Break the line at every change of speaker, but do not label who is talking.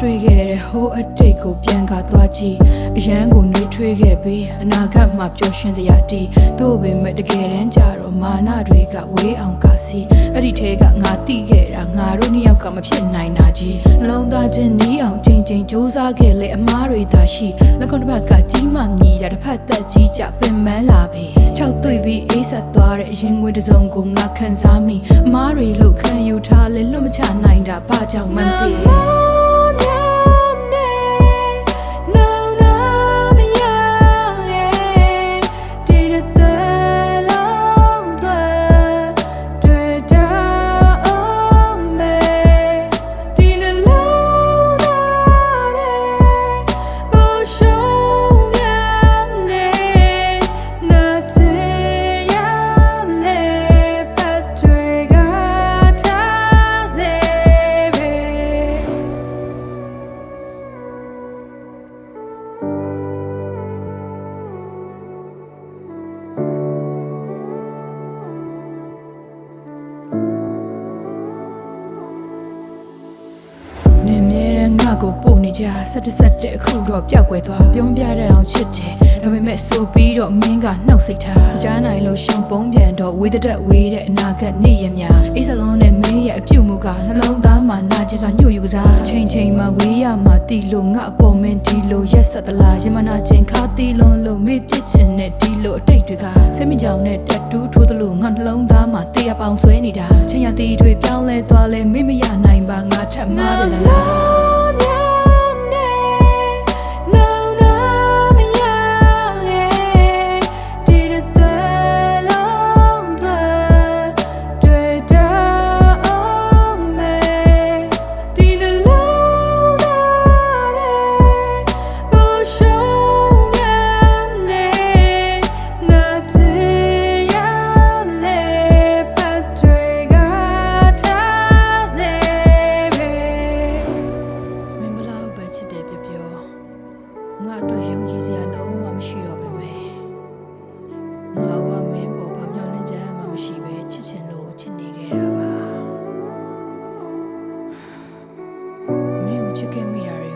တွေ့ခဲ့တဲ့ဟိုးအတိတ်ကိုပြန်ကာသွားကြည့်အရန်ကိုနှွေးထွေးခဲ့ပြီးအနာဂတ်မှာပျော်ရွှင်စရာတီးတို့ပေမဲ့တကယ်တမ်းကြတော့မာနတွေကဝေးအောင်ကစီအဲ့ဒီထဲကငါတိခဲ့တာငါတို့နှစ်ယောက်ကမဖြစ်နိုင်တာကြီးနှလုံးသားချင်းနီးအောင်ချိန်ချိန်စူးစမ်းခဲ့လေအမားတွေသာရှိလက်ကွန်တစ်ဖက်ကကြီးမှမြည်တာတစ်ဖက်သက်ကြီးကြပင်ပန်းလာပြီ၆တွေ့ပြီးအေးဆက်သွားတဲ့အရင်ငွေတစ်စုံကိုငါခံစားမိအမားတွေလို့ခံယူထားလေလွတ်မချနိုင်တာဘာကြောင့်မှန်းသိ ကိုပို့နေကြဆက်တဆက်တဲ့အခုတော့ပျောက်ကွယ်သွားပြုံးပြတဲ့အောင်ချစ်တယ်ဒါပေမဲ့ဆိုပြီးတော့မင်းကနှုတ်ဆက်ထားကြားနိုင်လို့ရှုံပုံးပြန်တော့ဝေးတဲ့ဝေးတဲ့အနာဂတ်နေ့ရများအိစလုံးနဲ့မင်းရဲ့အပြုတ်မှုကနှလုံးသားမှာနာကျင်စွာညှို့ယူကစားချိန်ချိန်မှာဝေးရမှာတီလို့ငါအပေါ်မင်းဒီလိုရက်ဆက်သလားရင်မနာချင်းခါတီလွန်လို့မေ့ပြစ်ချင်တဲ့ဒီလိုအတိတ်တွေကစိတ်မကြောင်နဲ့တက်တူးထိုးသလိုငါနှလုံးသားမှာတေးရပေါင်ဆွဲနေတာချိန်ရတီတွေပြောင်းလဲသွားလဲမေ့မရနိုင်ပါငါထပ်မားတယ်လာ
း
ငါအတွက်ယုံကြည်စရာလုံးဝမရှိတော့ပါမယ်။ငါကမင်းပေါ်ဘာမျှော်လင့်ချက်မှမရှိပဲချစ်ချင်လို့ချစ်နေခဲ့တာပါ။မင်းကိုချစ်ခဲ့မိတာ